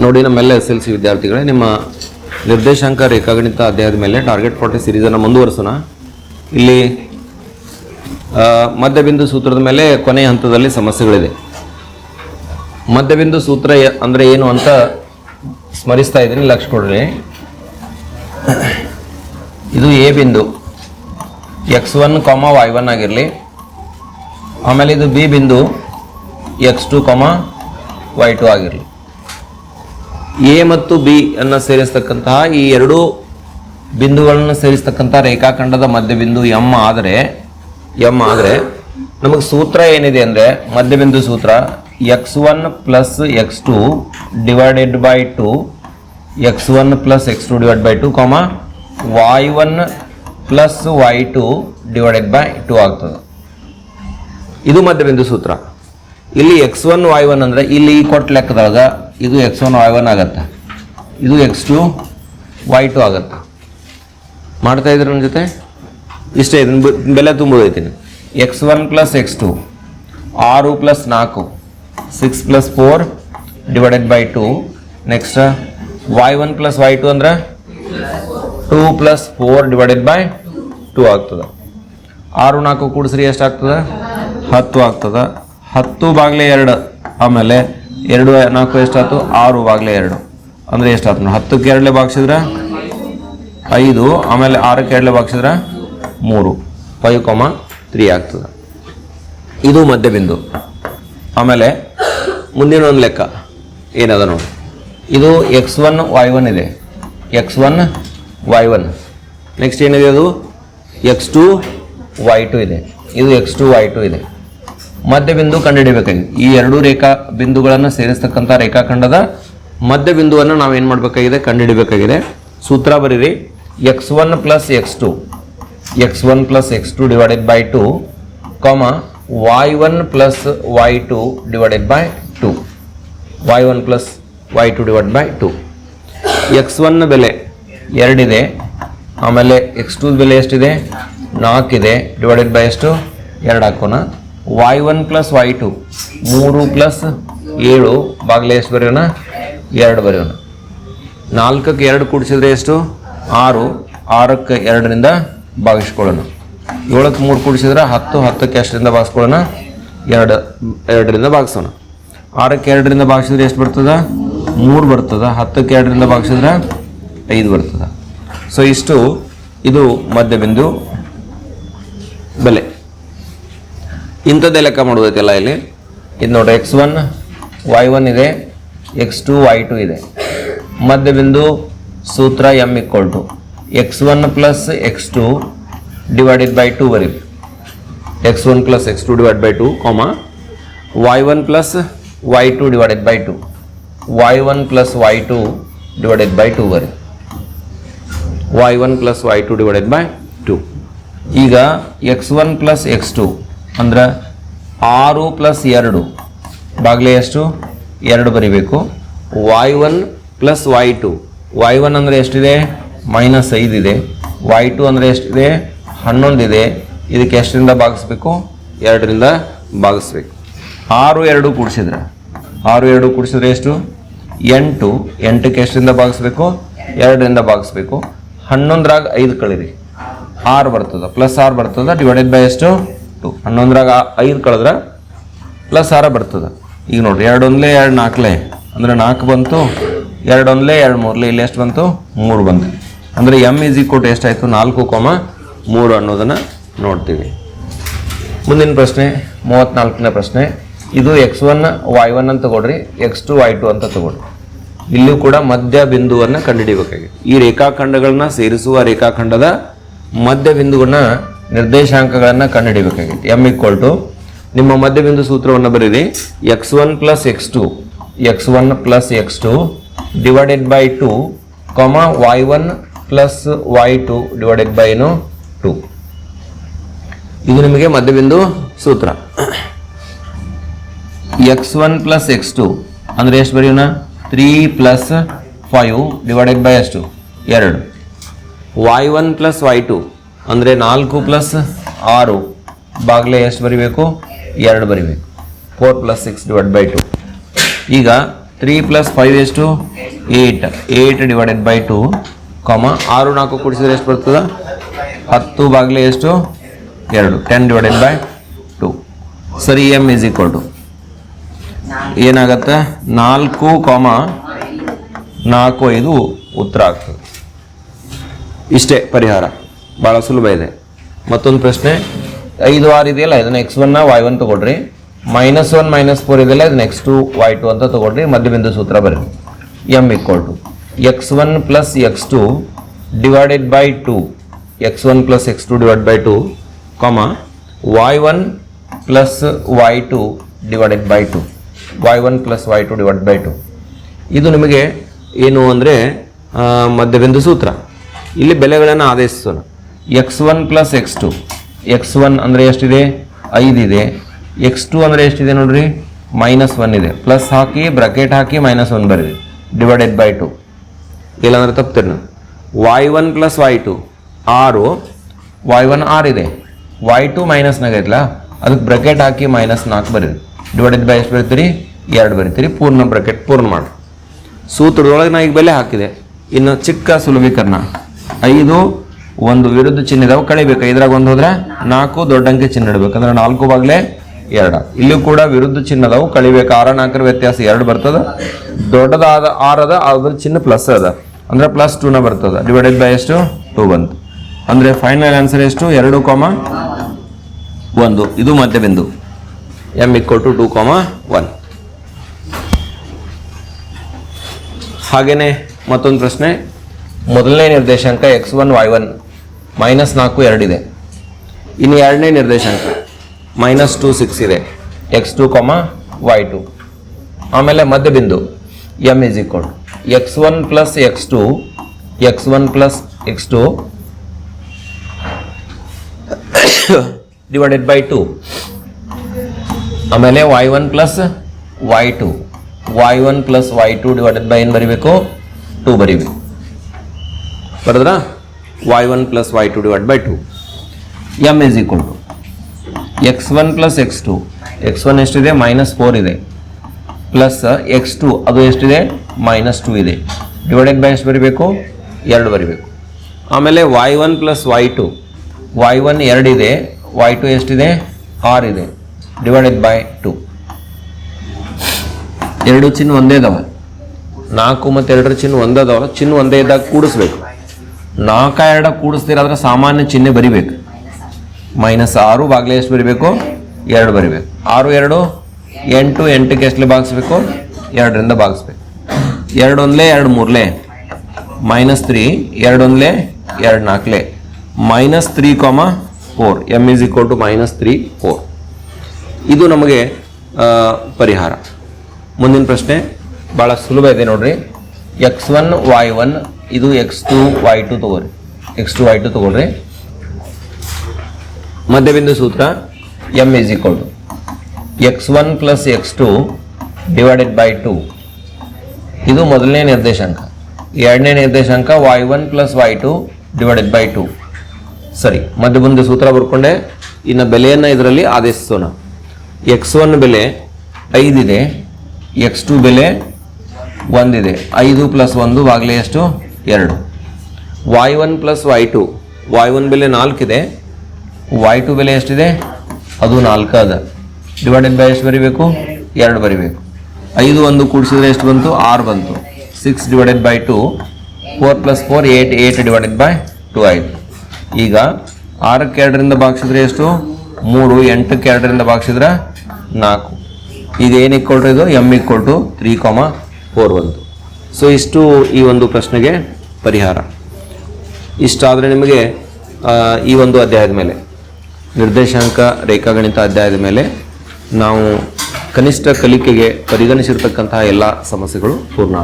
ನೋಡಿ ನಮ್ಮೆಲ್ಲ S L C ವಿದ್ಯಾರ್ಥಿಗಳೇ, ನಿಮ್ಮ ನಿರ್ದೇಶಾಂಕ ರೇಖಾಗಣಿತ ಅಧ್ಯಾಯದ ಮೇಲೆ ಟಾರ್ಗೆಟ್ ಫಾರ್ಟಿ ಸಿರೀಸನ್ನು ಮುಂದುವರಿಸೋಣ. ಇಲ್ಲಿ ಮಧ್ಯಬಿಂದು ಸೂತ್ರದ ಮೇಲೆ ಕೊನೆಯ ಹಂತದಲ್ಲಿ ಸಮಸ್ಯೆಗಳಿದೆ. ಮಧ್ಯಬಿಂದು ಸೂತ್ರ ಅಂದರೆ ಏನು ಅಂತ ಸ್ಮರಿಸ್ತಾ ಇದ್ದೀನಿ, ಲಕ್ಷ ಕೊಡ್ರಿ. ಇದು ಎ ಬಿಂದು. X one comma y one ಆಗಿರಲಿ. ಆಮೇಲೆ ಇದು ಬಿ ಬಿಂದು x two comma y two ಆಗಿರಲಿ. ಎ ಮತ್ತು ಬಿ ಅನ್ನು ಸೇರಿಸ್ತಕ್ಕಂತಹ ಈ ಎರಡು ಬಿಂದುಗಳನ್ನು ಸೇರಿಸ್ತಕ್ಕಂಥ ರೇಖಾಖಂಡದ ಮಧ್ಯಬಿಂದು ಎಂ ಆದರೆ ಎಂ ಆದರೆ ನಮಗೆ ಸೂತ್ರ ಏನಿದೆ ಅಂದರೆ ಮಧ್ಯಬಿಂದು ಸೂತ್ರ x one plus x two divided by two, x one plus x two divide by two comma y one plus y two divided by two ಆಗ್ತದೆ. ಇದು ಮಧ್ಯಬಿಂದು ಸೂತ್ರ. ಇಲ್ಲಿ ಎಕ್ಸ್ ಒನ್ ವೈ ಒನ್ ಅಂದರೆ ಇಲ್ಲಿ ಕೊಟ್ಟ ಲೆಕ್ಕದಾಗ ಇದು ಎಕ್ಸ್ ಒನ್ ವೈ ಒನ್ ಆಗತ್ತೆ. ಇದು ಎಕ್ಸ್ ಟು ವೈ ಟು ಆಗತ್ತೆ. ಮಾಡ್ತಾ ಇದ್ರ ನನ್ನ ಜೊತೆ? ಇಷ್ಟೇ ಇದನ್ನು ಬೆಲೆ ತುಂಬೋದೈತೀನಿ x one plus x two ಆರು ಪ್ಲಸ್ ನಾಲ್ಕು six plus four divided by two next y one plus y two ಅಂದ್ರೆ two plus four divided by two ಆಗ್ತದೆ. ಆರು, ನಾಲ್ಕು ಕೂಡಿಸ್ರಿ ಎಷ್ಟಾಗ್ತದೆ? ಹತ್ತು ಆಗ್ತದೆ. ಹತ್ತು ಬಾಗಿಲೇ ಎರಡು. ಆಮೇಲೆ ಎರಡು, ನಾಲ್ಕು ಎಷ್ಟಾಯ್ತು? ಆರು ಬಾಗ್ಲೆ ಎರಡು. ಅಂದರೆ ಎಷ್ಟಾಯ್ತು ನೋಡಿ, ಹತ್ತಕ್ಕೆ ಎರಡಲೇ ಬಾಗಿಸಿದ್ರೆ? ಐದು, ಆಮೇಲೆ ಆರಕ್ಕೆ ಎರಡಲೇ ಬಾಗಿಸಿದ್ರೆ? ಮೂರು. ಫೈವ್ ಕಾಮ ತ್ರೀ ಆಗ್ತದೆ. ಇದು ಮಧ್ಯಬಿಂದು ಆಮೇಲೆ ಮುಂದಿನ ಒಂದು ಲೆಕ್ಕ. ಏನದ ನೋಡಿ. ಇದು ಎಕ್ಸ್ ಒನ್ ವೈ ಒನ್ ಇದೆ. X one y one next ಏನಿದೆ ಅದು? ಎಕ್ಸ್ ಟು ವೈ ಟು ಇದೆ. ಇದು ಎಕ್ಸ್ ಟು ವೈ ಟು ಇದೆ. ಮಧ್ಯಬಿಂದು ಕಂಡುಹಿಡಿಯಬೇಕಾಗಿದೆ ಈ ಎರಡು ರೇಖಾ ಬಿಂದುಗಳನ್ನು ಸೇರಿಸ್ತಕ್ಕಂಥ ರೇಖಾಖಂಡದ ಮಧ್ಯಬಿಂದುವನ್ನು ನಾವು ಏನು ಮಾಡಬೇಕಾಗಿದೆ? ಕಂಡುಹಿಡಿಬೇಕಾಗಿದೆ. ಸೂತ್ರ ಬರೀರಿ. X one plus x two x one plus x two divided by two comma y one plus y two divided by two y one plus y two divide by two x one ಬೆಲೆ ಎರಡಿದೆ. ಆಮೇಲೆ X to ಬೆಲೆ ಎಷ್ಟಿದೆ? ನಾಲ್ಕಿದೆ. Divided by ಎಷ್ಟು? ಎರಡು ಹಾಕೋಣ. Y one plus y two ಮೂರು plus ಏಳು ಬಾಗಿಲೆ ಎಷ್ಟು ಬರೆಯೋಣ ಎರಡು ಬರೆಯೋಣ. ನಾಲ್ಕಕ್ಕೆ ಎರಡು ಕೂಡಿಸಿದ್ರೆ ಎಷ್ಟು? ಆರು. ಆರಕ್ಕೆ ಎರಡರಿಂದ ಭಾಗಿಸ್ಕೊಳ್ಳೋಣ. ಏಳಕ್ಕೆ ಮೂರು ಕೂಡಿಸಿದ್ರೆ ಹತ್ತು, ಹತ್ತಕ್ಕೆ ಎಷ್ಟರಿಂದ ಭಾಗಿಸ್ಕೊಳ್ಳೋಣ. ಎರಡು, ಎರಡರಿಂದ ಭಾಗಿಸೋಣ. ಆರಕ್ಕೆ ಎರಡರಿಂದ ಭಾಗಿಸಿದ್ರೆ ಎಷ್ಟು ಬರ್ತದ? ಮೂರು ಬರ್ತದ. ಹತ್ತಕ್ಕೆ ಎರಡರಿಂದ ಭಾಗಿಸಿದ್ರೆ ಐದು ಬರ್ತದ. ಸೊ ಇಷ್ಟು. ಇದು ಮಧ್ಯಬಿಂದು ಬೆಲೆ. ಇಂಥದ್ದೇ ಲೆಕ್ಕ ಮಾಡೋದೈತೆಲ್ಲ ಇಲ್ಲಿ? ಇದು ನೋಡ್ರಿ ಎಕ್ಸ್ ಒನ್ ವೈ ಒನ್ ಇದೆ ಎಕ್ಸ್ ಟು ವೈ ಟು ಇದೆ. ಮಧ್ಯಬಿಂದು ಸೂತ್ರ M equal to x one plus x two divided by two ಬರೀ. X one plus x two divide by two comma y one plus y two divided by two y one plus y two divided by two ಬರೀ. Y one plus y two divided by two ಈಗ x one plus x two ಅಂದ್ರೆ ಆರು plus ಎರಡು. ಬಾಗ್ಲೆ ಎಷ್ಟು? ಎರಡು ಬರಿಬೇಕು. Y one plus y two y one ಅಂದರೆ ಎಷ್ಟಿದೆ? ಮೈನಸ್ ಐದಿದೆ ವೈ ಟು ಅಂದರೆ ಎಷ್ಟಿದೆ? ಹನ್ನೊಂದಿದೆ ಇದಕ್ಕೆ ಎಷ್ಟರಿಂದ ಭಾಗಿಸ್ಬೇಕು? ಎರಡರಿಂದ ಭಾಗಿಸ್ಬೇಕು. ಆರು ಎರಡು ಕೂಡಿಸಿದ್ರೆ. ಆರು ಎರಡು ಕೂಡಿಸಿದ್ರೆ ಎಷ್ಟು? ಎಂಟು. ಎಂಟಕ್ಕೆ ಎಷ್ಟರಿಂದ ಭಾಗಿಸ್ಬೇಕು? ಎರಡರಿಂದ ಭಾಗಿಸ್ಬೇಕು. ಹನ್ನೊಂದರಾಗ ಐದು ಕಳೀರಿ ಆರು ಬರ್ತದೆ. ಪ್ಲಸ್ ಆರು ಬರ್ತದೆ. ಡಿವೈಡೆಡ್ ಬೈ ಎಷ್ಟು? ಟು ಹನ್ನೊಂದರಾಗ ಐದು ಕಳೆದ್ರೆ ಪ್ಲಸ್ ಆರ ಬರ್ತದೆ. ಈಗ ನೋಡ್ರಿ ಎರಡು ಒಂದ್ಲೆ ಎರಡು ನಾಲ್ಕಲೆ ಅಂದರೆ ನಾಲ್ಕು ಬಂತು ಎರಡು ಒಂದ್ಲೆ ಎರಡು ಮೂರ್ಲೆ. ಇಲ್ಲಿ ಎಷ್ಟು ಬಂತು? ಮೂರು ಬಂತು. ಅಂದರೆ ಎಂ ಈಸ್ ಈಕ್ವಲ್ ಟು ಎಷ್ಟಾಯಿತು ನಾಲ್ಕು ಕೊಮ ಮೂರು ಅನ್ನೋದನ್ನು ನೋಡ್ತೀವಿ. ಮುಂದಿನ ಪ್ರಶ್ನೆ ಮೂವತ್ತ್ನಾಲ್ಕನೇ ಪ್ರಶ್ನೆ. ಇದು ಎಕ್ಸ್ ಒನ್, ವೈ ಒನ್ ಅಂತ ತಗೊಳ್ರಿ ಎಕ್ಸ್ ಟು, ವೈ ಟು ಅಂತ ತಗೊಳ್ರಿ ಇಲ್ಲೂ ಕೂಡ ಮಧ್ಯ ಬಿಂದುವನ್ನು ಕಂಡುಹಿಡಿಯಬೇಕಾಗಿದೆ ಈ ರೇಖಾಖಂಡಗಳನ್ನ ಸೇರಿಸುವ ರೇಖಾಖಂಡದ ಮಧ್ಯ ಬಿಂದುವನ್ನ ನಿರ್ದೇಶಾಂಕಗಳನ್ನು ಕಂಡುಹಿಡಿಯಬೇಕಾಗಿದೆ ಎಂ ಈಕ್ವಲ್ ಟು ನಿಮ್ಮ ಮಧ್ಯಬಿಂದು ಸೂತ್ರವನ್ನು ಬರೀರಿ. X one plus x two x one plus x two divided by two comma y one plus y two divided by ಏನು? ಟು ಇದು ನಿಮಗೆ ಮಧ್ಯಬಿಂದು ಸೂತ್ರ. X one plus x two ಅಂದರೆ ಎಷ್ಟು ಬರೆಯೋಣ? Three plus five divided by ಎಷ್ಟು ಎರಡು. Y one plus y two ಅಂದರೆ ನಾಲ್ಕು ಪ್ಲಸ್ ಆರು ಬಾಗಿಲೆ ಎಷ್ಟು ಬರಿಬೇಕು? ಎರಡು ಬರಿಬೇಕು. Four plus six divide by two ಈಗ ತ್ರೀ ಪ್ಲಸ್ ಫೈವ್ ಎಷ್ಟು? Eight eight divided by two comma ಆರು ನಾಲ್ಕು ಕೂಡಿಸಿದ್ರೆ ಎಷ್ಟು ಬರ್ತದೆ? ಹತ್ತು ಬಾಗಿಲೆ ಎಷ್ಟು? ಎರಡು. ಟೆನ್ ಡಿವೈಡೆಡ್ ಬೈ ಟು ಸರಿ ಎಂ ಇಸ್ ಈಕ್ವಲ್ ಟು ಏನಾಗತ್ತೆ? ನಾಲ್ಕು ಕಾಮ ನಾಲ್ಕು ಐದು ಉತ್ತರ ಆಗ್ತದೆ. ಇಷ್ಟೇ ಪರಿಹಾರ. ಭಾಳ ಸುಲಭ ಇದೆ. ಮತ್ತೊಂದು ಪ್ರಶ್ನೆ, ಐದು ಆರ್ ಇದೆಯಲ್ಲ, ಇದನ್ನ ಎಕ್ಸ್ ಒನ್ನ ವೈ ಒನ್ ತಗೊಳ್ರಿ. ಮೈನಸ್ ಒನ್ ಮೈನಸ್ ಫೋರ್ ಇದೆಯಲ್ಲ, ಇದನ್ನ ಎಕ್ಸ್ ಟು ವೈ ಟು ಅಂತ ತಗೊಳ್ರಿ, ಮಧ್ಯಬಿಂದು ಸೂತ್ರ ಬರ್ರಿ M equal to x one plus x two divided by two x one plus x two divide by two comma y one plus y two divided by two y one plus y two divide by two ಇದು ನಿಮಗೆ ಏನು ಅಂದರೆ ಮಧ್ಯಬಿಂದು ಸೂತ್ರ. ಇಲ್ಲಿ ಬೆಲೆಗಳನ್ನು ಆದೇಶಿಸೋಣ. X one plus x two x one ಅಂದರೆ ಎಷ್ಟಿದೆ? ಐದಿದೆ. ಎಕ್ಸ್ ಟು ಅಂದರೆ ಎಷ್ಟಿದೆ ನೋಡ್ರಿ? ಮೈನಸ್ ಒನ್ ಇದೆ. ಪ್ಲಸ್ ಹಾಕಿ ಬ್ರಕೆಟ್ ಹಾಕಿ ಮೈನಸ್ ಒನ್ ಬರೀರಿ ಡಿವೈಡೆಡ್ ಬೈ ಟು ಇಲ್ಲಾಂದ್ರೆ ತಪ್ತೀರಿ ನಾನು y one plus y two ಆರು. ವೈ ಒನ್ ಆರ್ ಇದೆ. ವೈ ಟು ಮೈನಸ್ನಾಗೈತಲ್ಲ ಅದಕ್ಕೆ ಬ್ರಕೆಟ್ ಹಾಕಿ ಮೈನಸ್ ನಾಲ್ಕು ಬರೀರಿ ಡಿವೈಡೆಡ್ ಬೈ ಎಷ್ಟು ಬರೀತೀರಿ? ಎರಡು ಬರೀತೀರಿ. ಪೂರ್ಣ ಬ್ರಕೆಟ್ ಪೂರ್ಣ ಮಾಡಿ. ಸೂತ್ರದೊಳಗೆ ನಾ ಈಗ ಬೆಲೆ ಹಾಕಿದೆ. ಇನ್ನು ಚಿಕ್ಕ ಸುಲಭೀಕರಣ. ಐದು ಒಂದು ವಿರುದ್ಧ ಚಿಹ್ನೆ ಇದಾವೆ ಕಳಿಬೇಕು? ಇದ್ರಾಗ ಒಂದು ಹೋದ್ರೆ ನಾಲ್ಕು, ದೊಡ್ಡ ಅಂಕೆ ಚಿಹ್ನೆ ಇಡಬೇಕು. ಅಂದ್ರೆ ನಾಲ್ಕು ಬಾಗ್ಲೆ ಎರಡ. ಇಲ್ಲಿ ಕೂಡ ವಿರುದ್ಧ ಚಿಹ್ನ ಅದಾವು ಕಳಿಬೇಕು? ಆರ, ನಾಲ್ಕರ ವ್ಯತ್ಯಾಸ ಎರಡು ಬರ್ತದ. ದೊಡ್ಡದಾದ ಆರ್ ಅದ ಅದ್ರ ಚಿಹ್ನೆ ಪ್ಲಸ್ ಅದ. ಅಂದ್ರೆ ಪ್ಲಸ್ ಟೂನ ಬರ್ತದ. ಡಿವೈಡೆಡ್ ಬೈ ಎಷ್ಟು? ಟೂ ಬಂತು. ಅಂದ್ರೆ ಫೈನಲ್ ಆನ್ಸರ್ ಎಷ್ಟು? ಎರಡು ಕಾಮ ಒಂದು. ಇದು ಮಧ್ಯ ಬಿಂದು. M equal to two comma one ಹಾಗೇನೆ ಮತ್ತೊಂದು ಪ್ರಶ್ನೆ. ಮೊದಲನೇ ನಿರ್ದೇಶಾಂಕ x one y one minus ನಾಲ್ಕು ಎರಡಿದೆ ಇನ್ನು ಎರಡನೇ ನಿರ್ದೇಶಾಂಕ. ಮೈನಸ್ ಟು ಸಿಕ್ಸ್ ಇದೆ. X two comma y two. ಆಮೇಲೆ ಮಧ್ಯ ಬಿಂದು. M is equal. X one plus x two. X one plus x two. Divided by two. ಆಮೇಲೆ y one plus y two. Y one plus y two divided by ಏನು ಬರೀಬೇಕು? Two ಬರೀಬೇಕು. ಬರದ್ರಾ? Y one plus y two divide by two M is equal to x one plus x two x one ಎಷ್ಟಿದೆ? Minus four ಇದೆ. Plus x two ಅದು ಎಷ್ಟಿದೆ? Minus two ಇದೆ. Divided by ಎಷ್ಟು ಬರಿಬೇಕು? ಎರಡು ಬರಿಬೇಕು. ಆಮೇಲೆ y one plus y two y one ಎರಡಿದೆ ವೈ ಟು ಎಷ್ಟಿದೆ? ಆರ್ ಇದೆ. ಡಿವೈಡೆಡ್ ಬೈ ಟು ಎರಡು ಚಿನ್ನ ಒಂದೇ ಇದಾವೆ ನಾಲ್ಕು ಮತ್ತು ಎರಡರ ಚಿನ್ನ ಒಂದೇ ಅದಾವ. ಚಿನ್ನ ಒಂದೇ ಇದ್ದಾಗ ಕೂಡಿಸ್ಬೇಕು. ನಾಲ್ಕ ಎರಡ ಕೂಡಿಸ್ತೀರಾದ್ರೆ ಸಾಮಾನ್ಯ ಚಿಹ್ನೆ ಬರಿಬೇಕು. ಮೈನಸ್ ಆರು, ಬಾಗ್ಲೆ ಎಷ್ಟು ಬರಿಬೇಕು? ಎರಡು ಬರಿಬೇಕು. ಆರು, ಎರಡು, ಎಂಟು, ಎಂಟಕ್ಕೆ ಎಷ್ಟಲೆ ಭಾಗಿಸ್ಬೇಕು? ಎರಡರಿಂದ ಭಾಗಿಸ್ಬೇಕು. ಎರಡು ಒಂದ್ಲೆ ಎರಡು ಮೂರ್ಲೆ ಮೈನಸ್ ತ್ರೀ ಎರಡು ಒಂದ್ಲೆ ಎರಡು ನಾಲ್ಕಲೆ minus three comma four. M is equal to minus three, four. ಇದು ನಮಗೆ ಪರಿಹಾರ. ಮುಂದಿನ ಪ್ರಶ್ನೆ ಭಾಳ ಸುಲಭ ಇದೆ ನೋಡ್ರಿ. ಎಕ್ಸ್ ಒನ್, ವೈ ಒನ್ ಇದು ಎಕ್ಸ್ ಟು ವೈ ಟು ತಗೋರಿ. ಎಕ್ಸ್ ಟು ವೈ ಟು ತಗೊಳ್ರಿ. ಮಧ್ಯಬಿಂದು ಸೂತ್ರ M is equal to x one plus x two divided by two ಇದು ಮೊದಲನೇ ನಿರ್ದೇಶಾಂಕ. ಎರಡನೇ ನಿರ್ದೇಶಾಂಕ y one plus y two divided by two ಸರಿ, ಮಧ್ಯಬಿಂದು ಸೂತ್ರ ಬರ್ಕೊಂಡೆ. ಇನ್ನು ಬೆಲೆಯನ್ನು ಇದರಲ್ಲಿ ಆದೇಶಿಸೋಣ. ಎಕ್ಸ್ ಒನ್ ಬೆಲೆ ಐದಿದೆ ಎಕ್ಸ್ ಟು ಬೆಲೆ ಒಂದಿದೆ. ಐದು ಪ್ಲಸ್ ಒಂದು ಬಾಗಿಲೆ ಎಷ್ಟು? ಎರಡು. Y one plus y two y one ಬೆಲೆ ನಾಲ್ಕಿದೆ. ವೈ ಟು ಬೆಲೆ ಎಷ್ಟಿದೆ? ಅದು ನಾಲ್ಕು ಅದ. ಡಿವೈಡೆಡ್ ಬೈ ಎಷ್ಟು ಬರಿಬೇಕು? ಎರಡು ಬರಿಬೇಕು. ಐದು ಒಂದು ಕೂಡಿಸಿದ್ರೆ ಎಷ್ಟು ಬಂತು? ಆರು ಬಂತು. Six divided by two four plus four eight eight divided by two ಆಯಿತು. ಈಗ ಆರಕ್ಕೆ ಎರಡರಿಂದ ಭಾಗಿಸಿದ್ರೆ ಎಷ್ಟು? ಮೂರು. ಎಂಟಕ್ಕೆ ಎರಡರಿಂದ ಭಾಗಿಸಿದ್ರೆ ನಾಲ್ಕು. ಇದೇನು ಇಕ್ಕೊಟ್ರೆ ಇದು? ಎಂ ಇಕ್ಕೊಟ್ಟು ತ್ರೀ ಕಾಮ ಫೋರ್ ಬಂತು. ಸೊ ಇಷ್ಟು ಈ ಒಂದು ಪ್ರಶ್ನೆಗೆ ಪರಿಹಾರ ಇಷ್ಟಾದರೆ ನಿಮಗೆ ಈ ಒಂದು ಅಧ್ಯಾಯದ ಮೇಲೆ, ನಿರ್ದೇಶಾಂಕ, ರೇಖಾಗಣಿತ ಅಧ್ಯಾಯದ ಮೇಲೆ ನಾವು ಕನಿಷ್ಠ ಕಲಿಕೆಗೆ ಪರಿಗಣಿಸಿರ್ತಕ್ಕಂತಹ ಎಲ್ಲ ಸಮಸ್ಯೆಗಳು ಪೂರ್ಣ.